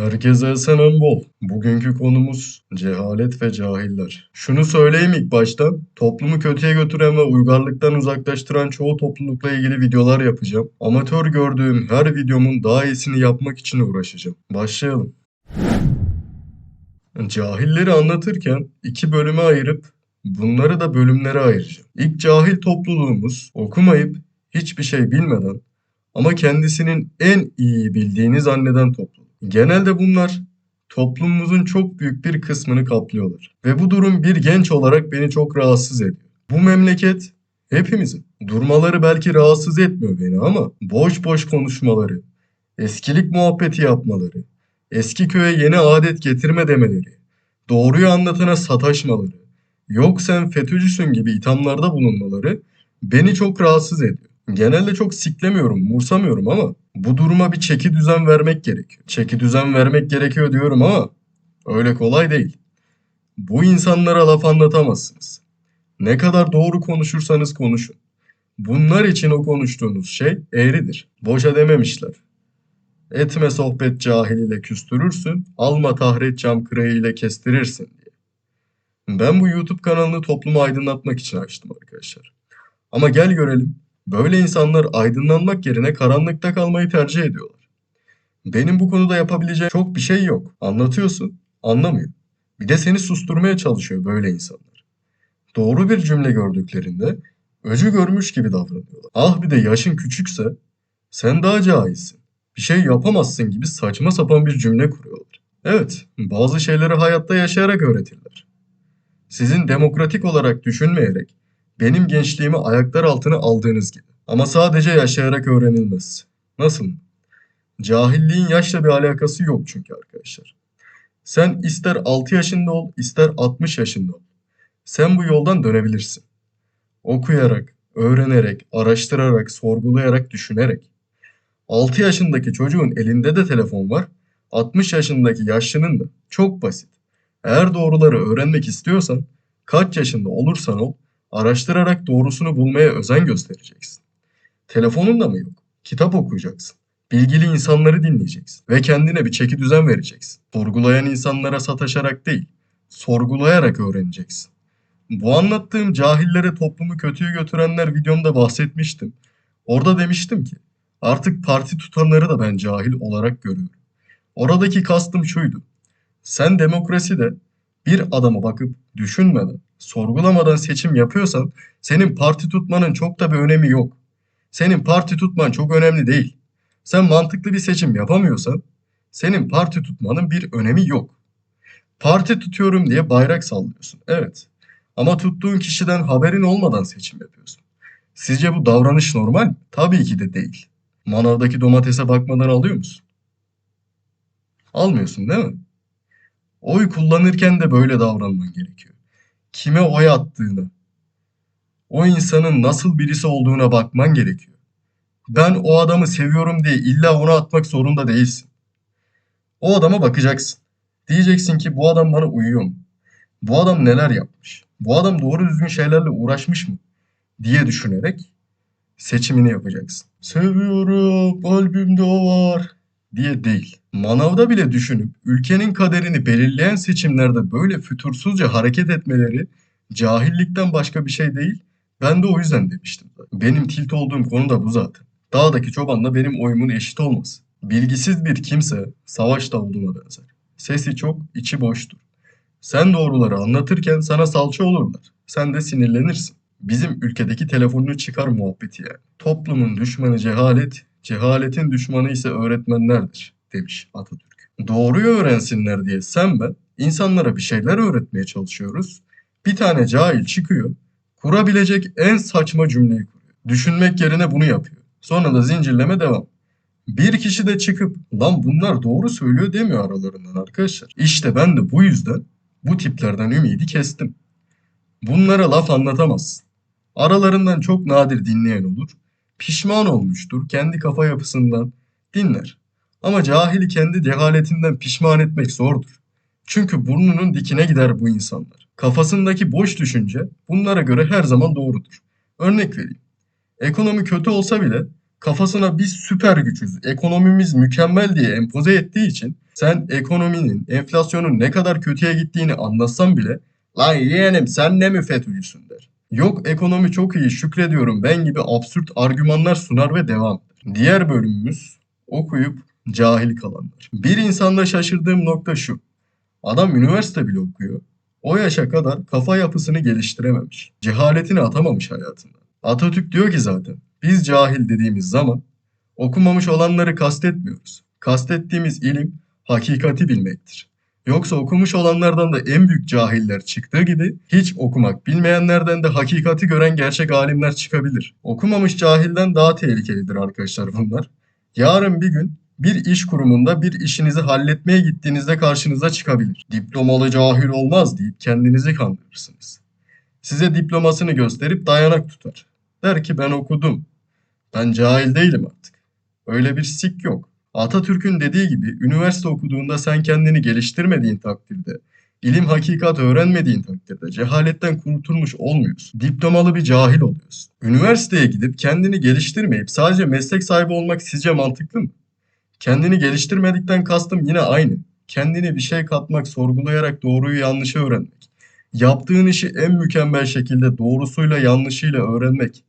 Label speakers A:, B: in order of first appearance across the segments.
A: Herkese selam bol. Bugünkü konumuz cehalet ve cahiller. Şunu söyleyeyim ilk baştan. Toplumu kötüye götüren ve uygarlıktan uzaklaştıran çoğu toplulukla ilgili videolar yapacağım. Amatör gördüğüm her videomun daha iyisini yapmak için uğraşacağım. Başlayalım. Cahilleri anlatırken iki bölüme ayırıp bunları da bölümlere ayıracağım. İlk cahil topluluğumuz okumayıp hiçbir şey bilmeden ama kendisinin en iyi bildiğini zanneden topluluk. Genelde bunlar toplumumuzun çok büyük bir kısmını kaplıyorlar. Ve bu durum bir genç olarak beni çok rahatsız ediyor. Bu memleket hepimizin. Durmaları belki rahatsız etmiyor beni ama boş boş konuşmaları, eskilik muhabbeti yapmaları, eski köye yeni adet getirme demeleri, doğruyu anlatana sataşmaları, yok sen FETÖ'cüsün gibi ithamlarda bulunmaları beni çok rahatsız ediyor. Genelde çok siklemiyorum, umursamıyorum ama bu duruma bir çeki düzen vermek gerekiyor. Çeki düzen vermek gerekiyor diyorum ama öyle kolay değil. Bu insanlara laf anlatamazsınız. Ne kadar doğru konuşursanız konuşun. Bunlar için o konuştuğunuz şey eğridir. Boşa dememişler. Etme sohbet cahil ile küstürürsün, alma tahret cam kırığı ile kestirirsin diye. Ben bu YouTube kanalını toplumu aydınlatmak için açtım arkadaşlar. Ama gel görelim, böyle insanlar aydınlanmak yerine karanlıkta kalmayı tercih ediyorlar. Benim bu konuda yapabileceğim çok bir şey yok. Anlatıyorsun, anlamıyor. Bir de seni susturmaya çalışıyor böyle insanlar. Doğru bir cümle gördüklerinde öcü görmüş gibi davranıyorlar. Ah bir de yaşın küçükse sen daha cahilsin bir şey yapamazsın gibi saçma sapan bir cümle kuruyorlar. Evet, bazı şeyleri hayatta yaşayarak öğretirler. Sizin demokratik olarak düşünmeyerek benim gençliğimi ayaklar altına aldığınız gibi. Ama sadece yaşayarak öğrenilmez. Nasıl? Cahilliğin yaşla bir alakası yok çünkü arkadaşlar. Sen ister 6 yaşında ol, ister 60 yaşında ol. Sen bu yoldan dönebilirsin. Okuyarak, öğrenerek, araştırarak, sorgulayarak, düşünerek. 6 yaşındaki çocuğun elinde de telefon var. 60 yaşındaki yaşlının da. Çok basit. Eğer doğruları öğrenmek istiyorsan kaç yaşında olursan ol araştırarak doğrusunu bulmaya özen göstereceksin. Telefonun da mı yok? Kitap okuyacaksın. Bilgili insanları dinleyeceksin ve kendine bir çeki düzen vereceksin. Sorgulayan insanlara sataşarak değil, sorgulayarak öğreneceksin. Bu anlattığım cahillere toplumu kötüye götürenler videomda bahsetmiştim. Orada demiştim ki Artık parti tutanları da ben cahil olarak görüyorum. Oradaki kastım şuydu. Sen demokraside bir adama bakıp düşünmeden, sorgulamadan seçim yapıyorsan senin parti tutmanın çok da bir önemi yok. Senin parti tutman çok önemli değil. Sen mantıklı bir seçim yapamıyorsan senin parti tutmanın bir önemi yok. Parti tutuyorum diye bayrak sallıyorsun. Evet. Ama tuttuğun kişiden haberin olmadan seçim yapıyorsun. Sizce bu davranış normal mi? Tabii ki de değil. Manavdaki domatese bakmadan alıyor musun? Almıyorsun değil mi? Oy kullanırken de böyle davranman gerekiyor. Kime oy attığını, o insanın nasıl birisi olduğuna bakman gerekiyor. Ben o adamı seviyorum diye illa ona atmak zorunda değilsin. O adama bakacaksın. Diyeceksin ki bu adam bana uyuyor mu? Bu adam neler yapmış? Bu adam doğru düzgün şeylerle uğraşmış mı? diye düşünerek seçimini yapacaksın. Seviyorum, kalbimde o var diye değil. Manavda bile düşünüp ülkenin kaderini belirleyen seçimlerde böyle fütursuzca hareket etmeleri cahillikten başka bir şey değil. Ben de o yüzden demiştim. Benim tilt olduğum konu da bu zaten. Dağdaki çobanla benim oyumun eşit olması. Bilgisiz bir kimse savaş davuluna benzer. Sesi çok, içi boştur. Sen doğruları anlatırken sana salça olurlar. Sen de sinirlenirsin. Bizim ülkedeki telefonunu çıkar muhabbeti yani. Toplumun düşmanı cehalet, cehaletin düşmanı ise öğretmenlerdir demiş Atatürk. Doğruyu öğrensinler diye sen ben insanlara bir şeyler öğretmeye çalışıyoruz. Bir tane cahil çıkıyor, kurabilecek en saçma cümleyi kuruyor. Düşünmek yerine bunu yapıyor. Sonra da zincirleme devam. Bir kişi de çıkıp lan bunlar doğru söylüyor demiyor aralarından arkadaşlar. İşte ben de bu yüzden bu tiplerden ümidi kestim. Bunlara laf anlatamazsın. Aralarından çok nadir dinleyen olur. Pişman olmuştur kendi kafa yapısından dinler. Ama cahili kendi cehaletinden pişman etmek zordur. Çünkü burnunun dikine gider bu insanlar. Kafasındaki boş düşünce bunlara göre her zaman doğrudur. Örnek vereyim. Ekonomi kötü olsa bile kafasına biz süper güçüz, ekonomimiz mükemmel diye empoze ettiği için Sen ekonominin, enflasyonun ne kadar kötüye gittiğini anlatsan bile lan yeğenim sen ne mi FETÖ'cüsün der. Yok ekonomi çok iyi şükrediyorum ben gibi absürt argümanlar sunar ve devam. Diğer bölümümüz okuyup cahil kalanlar. Bir insanda şaşırdığım nokta şu. Adam üniversite bile okuyor. O yaşa kadar kafa yapısını geliştirememiş. Cehaletini atamamış hayatından. Atatürk diyor ki zaten biz cahil dediğimiz zaman okumamış olanları kastetmiyoruz. Kastettiğimiz ilim hakikati bilmektir. Yoksa okumuş olanlardan da en büyük cahiller çıktığı gibi hiç okumak bilmeyenlerden de hakikati gören gerçek alimler çıkabilir. Okumamış cahilden daha tehlikelidir arkadaşlar bunlar. Yarın bir gün bir iş kurumunda bir işinizi halletmeye gittiğinizde karşınıza çıkabilir. Diplomalı cahil olmaz deyip kendinizi kandırırsınız. Size diplomasını gösterip dayanak tutar. Der ki ben okudum. Ben cahil değilim artık. Öyle bir sik yok. Atatürk'ün dediği gibi üniversite okuduğunda sen kendini geliştirmediğin takdirde, ilim hakikat öğrenmediğin takdirde cehaletten kurtulmuş olmuyorsun. Diplomalı bir cahil oluyorsun. Üniversiteye gidip kendini geliştirmeyip sadece meslek sahibi olmak sizce mantıklı mı? Kendini geliştirmedikten kastım yine aynı. Kendine bir şey katmak, sorgulayarak doğruyu yanlışı öğrenmek. Yaptığın işi en mükemmel şekilde doğrusuyla yanlışıyla öğrenmek.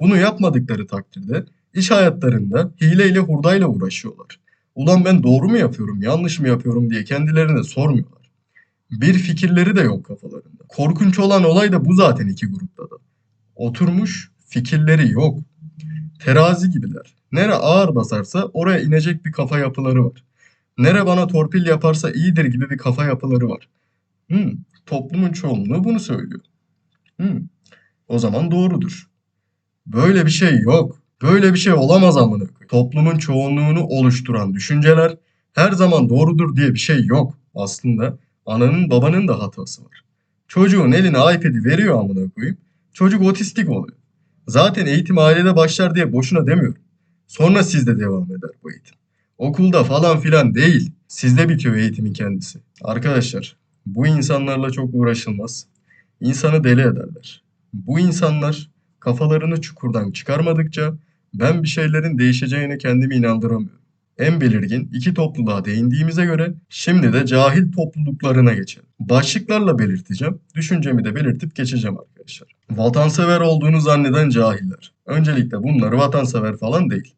A: Bunu yapmadıkları takdirde iş hayatlarında hileyle hurdayla uğraşıyorlar. Ulan ben doğru mu yapıyorum, yanlış mı yapıyorum diye kendilerine sormuyorlar. Bir fikirleri de yok kafalarında. Korkunç olan olay da bu zaten iki grupta da. Oturmuş fikirleri yok. Terazi gibiler. Nere ağır basarsa oraya inecek bir kafa yapıları var. Nere bana torpil yaparsa iyidir gibi bir kafa yapıları var. Hmm, toplumun çoğunluğu bunu söylüyor. Hmm, o zaman doğrudur. Böyle bir şey yok. Böyle bir şey olamaz amına. Toplumun çoğunluğunu oluşturan düşünceler her zaman doğrudur diye bir şey yok. Aslında ananın babanın da hatası var. Çocuğun eline iPad'i veriyor amına koyayım. Çocuk otistik oluyor. Zaten eğitim ailede başlar diye boşuna demiyorum. Sonra sizde devam eder bu eğitim. Okulda falan filan değil. Sizde bitiyor eğitimin kendisi. Arkadaşlar bu insanlarla çok uğraşılmaz. İnsanı deli ederler. Bu insanlar kafalarını çukurdan çıkarmadıkça ben bir şeylerin değişeceğine kendimi inandıramıyorum. En belirgin iki topluluğa değindiğimize göre şimdi de cahil topluluklarına geçelim. Başlıklarla belirteceğim, düşüncemi de belirtip geçeceğim arkadaşlar. Vatansever olduğunu zanneden cahiller. Öncelikle bunları vatansever falan değil.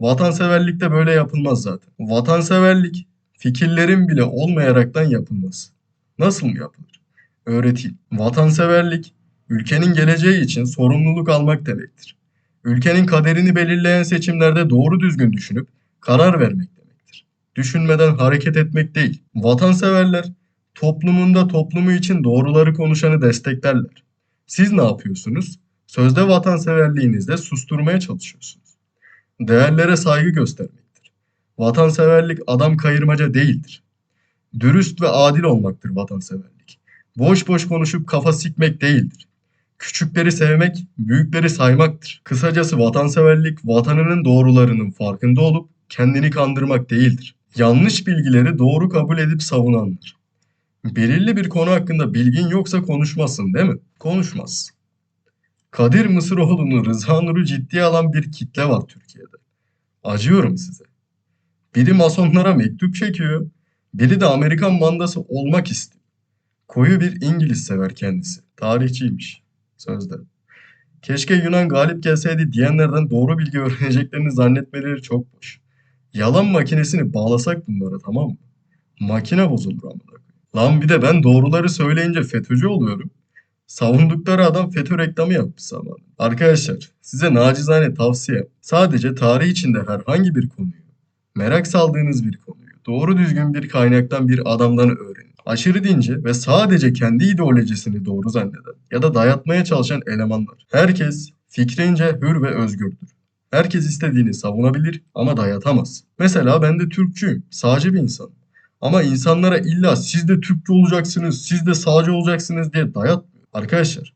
A: Vatanseverlik de böyle yapılmaz zaten. Vatanseverlik fikirlerin bile olmayaraktan yapılmaz. Nasıl mı yapılır? Öğreteyim. Vatanseverlik ülkenin geleceği için sorumluluk almak demektir. Ülkenin kaderini belirleyen seçimlerde doğru düzgün düşünüp karar vermek demektir. Düşünmeden hareket etmek değil. Vatanseverler toplumunda toplumu için doğruları konuşanı desteklerler. Siz ne yapıyorsunuz? Sözde vatanseverliğinizle susturmaya çalışıyorsunuz. Değerlere saygı göstermektir. Vatanseverlik adam kayırmaca değildir. Dürüst ve adil olmaktır vatanseverlik. Boş boş konuşup kafa sikmek değildir. Küçükleri sevmek, büyükleri saymaktır. Kısacası vatanseverlik vatanının doğrularının farkında olup kendini kandırmak değildir. Yanlış bilgileri doğru kabul edip savunanlar. Belirli bir konu hakkında bilgin yoksa konuşmazsın değil mi? Konuşmaz. Kadir Mısıroğlu'nu, Rıza Nur'u ciddiye alan bir kitle var Türkiye'de. Acıyorum size. Biri masonlara mektup çekiyor, biri de Amerikan mandası olmak istiyor. Koyu bir İngiliz sever kendisi. Tarihçiymiş. Sözde. Keşke Yunan galip gelseydi diyenlerden doğru bilgi öğreneceklerini zannetmeleri çok boş. Yalan makinesini bağlasak bunlara tamam mı? Makine bozulur amına. Lan bir de ben doğruları söyleyince FETÖ'cü oluyorum. Savundukları adam FETÖ reklamı yapmış zamanında. Arkadaşlar size nacizane tavsiye sadece tarih içinde herhangi bir konuyu, merak saldığınız bir konuyu doğru düzgün bir kaynaktan bir adamdan öğrenin. Aşırı dinci ve sadece kendi ideolojisini doğru zanneden ya da dayatmaya çalışan elemanlar. Herkes fikrince hür ve özgürdür. Herkes istediğini savunabilir ama dayatamaz. Mesela ben de Türkçüyüm, sağcı bir insanım. Ama insanlara illa siz de Türkçü olacaksınız, siz de sağcı olacaksınız diye dayatmıyor. Arkadaşlar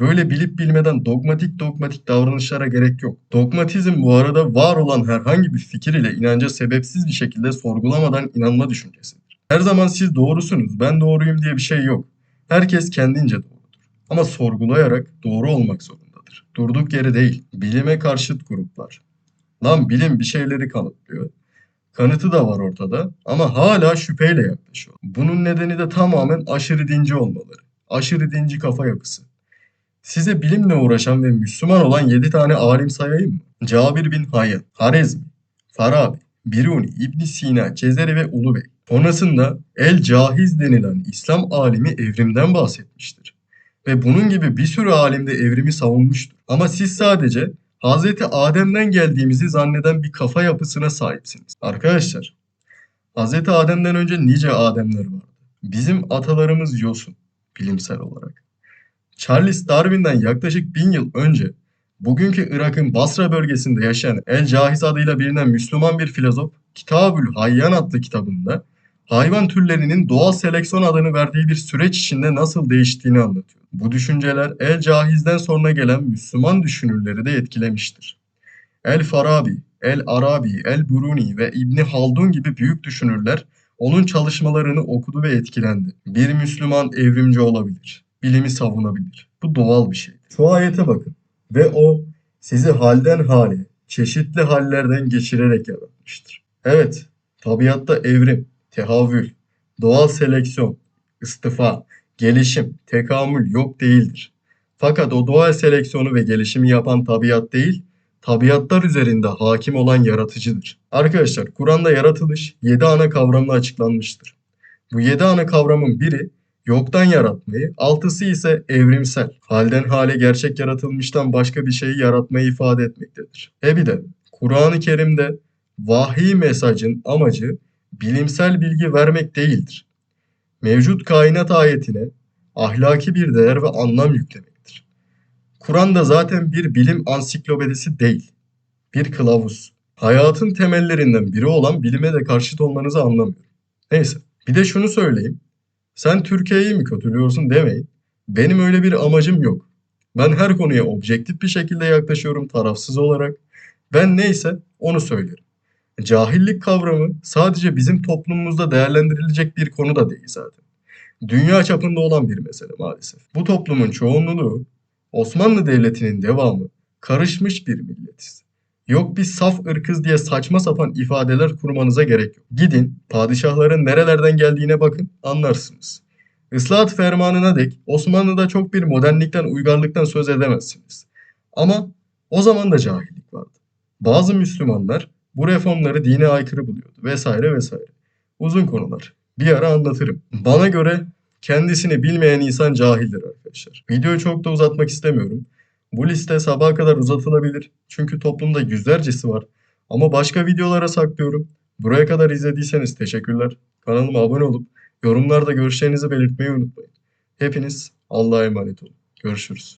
A: böyle bilip bilmeden dogmatik dogmatik davranışlara gerek yok. Dogmatizm bu arada var olan herhangi bir fikir ile inanca sebepsiz bir şekilde sorgulamadan inanma düşüncesidir. Her zaman siz doğrusunuz, ben doğruyum diye bir şey yok. Herkes kendince doğrudur. Ama sorgulayarak doğru olmak zorundadır. Durduk yere değil. Bilime karşıt gruplar. Lan bilim bir şeyleri kanıtlıyor. Kanıtı da var ortada ama hala şüpheyle yaklaşıyor. Bunun nedeni de tamamen aşırı dinci olmaları. Aşırı dinci kafa yapısı. Size bilimle uğraşan ve Müslüman olan 7 tane alim sayayım mı? Cabir bin Hayyan, Harezmi, Farabi, Biruni, İbn Sina, Cezeri ve Ulubey. Sonrasında El Cahiz denilen İslam alimi evrimden bahsetmiştir. Ve bunun gibi bir sürü alim de evrimi savunmuştur. Ama siz sadece Hazreti Adem'den geldiğimizi zanneden bir kafa yapısına sahipsiniz. Arkadaşlar, Hazreti Adem'den önce nice Ademler vardı. Bizim atalarımız yosun, bilimsel olarak. Charles Darwin'den yaklaşık bin yıl önce bugünkü Irak'ın Basra bölgesinde yaşayan El Cahiz adıyla bilinen Müslüman bir filozof Kitabül Hayyan adlı kitabında hayvan türlerinin doğal seleksiyon adını verdiği bir süreç içinde nasıl değiştiğini anlatıyor. Bu düşünceler El Cahiz'den sonra gelen Müslüman düşünürleri de etkilemiştir. El Farabi, El Arabi, El Biruni ve İbni Haldun gibi büyük düşünürler onun çalışmalarını okudu ve etkilendi. Bir Müslüman evrimci olabilir, bilimi savunabilir. Bu doğal bir şeydir. Şu ayete bakın. Ve o sizi halden hale, çeşitli hallerden geçirerek yaratmıştır. Evet, tabiatta evrim, tehavül, doğal seleksiyon, istifa, gelişim, tekamül yok değildir. Fakat o doğal seleksiyonu ve gelişimi yapan tabiat değil, tabiatlar üzerinde hakim olan yaratıcıdır. Arkadaşlar Kur'an'da yaratılış 7 ana kavramla açıklanmıştır. Bu 7 ana kavramın biri yoktan yaratmayı, altısı ise evrimsel, halden hale gerçek yaratılmıştan başka bir şeyi yaratmayı ifade etmektedir. E bir de Kur'an-ı Kerim'de vahiy mesajın amacı bilimsel bilgi vermek değildir. Mevcut kainat ayetine ahlaki bir değer ve anlam yüklemektir. Kur'an da zaten bir bilim ansiklopedisi değil, bir kılavuz. Hayatın temellerinden biri olan bilime de karşıt olmanızı anlamıyorum. Neyse, bir de şunu söyleyeyim. Sen Türkiye'yi mi kötülüyorsun demeyin. Benim öyle bir amacım yok. Ben her konuya objektif bir şekilde yaklaşıyorum tarafsız olarak. Ben neyse onu söylerim. Cahillik kavramı sadece bizim toplumumuzda değerlendirilecek bir konu da değil zaten. Dünya çapında olan bir mesele maalesef. Bu toplumun çoğunluğu Osmanlı Devleti'nin devamı karışmış bir milletiz. Yok biz saf ırkız diye saçma sapan ifadeler kurmanıza gerek yok. Gidin padişahların nerelerden geldiğine bakın anlarsınız. Islahat fermanına dek Osmanlı'da çok bir modernlikten uygarlıktan söz edemezsiniz. Ama o zaman da cahillik vardı. Bazı Müslümanlar bu reformları dine aykırı buluyordu vesaire vesaire. Uzun konular. Bir ara anlatırım. Bana göre kendisini bilmeyen insan cahildir arkadaşlar. Videoyu çok da uzatmak istemiyorum. Bu liste sabaha kadar uzatılabilir. Çünkü toplumda yüzlercesi var. Ama başka videolara saklıyorum. Buraya kadar izlediyseniz teşekkürler. Kanalıma abone olup yorumlarda görüşlerinizi belirtmeyi unutmayın. Hepiniz Allah'a emanet olun. Görüşürüz.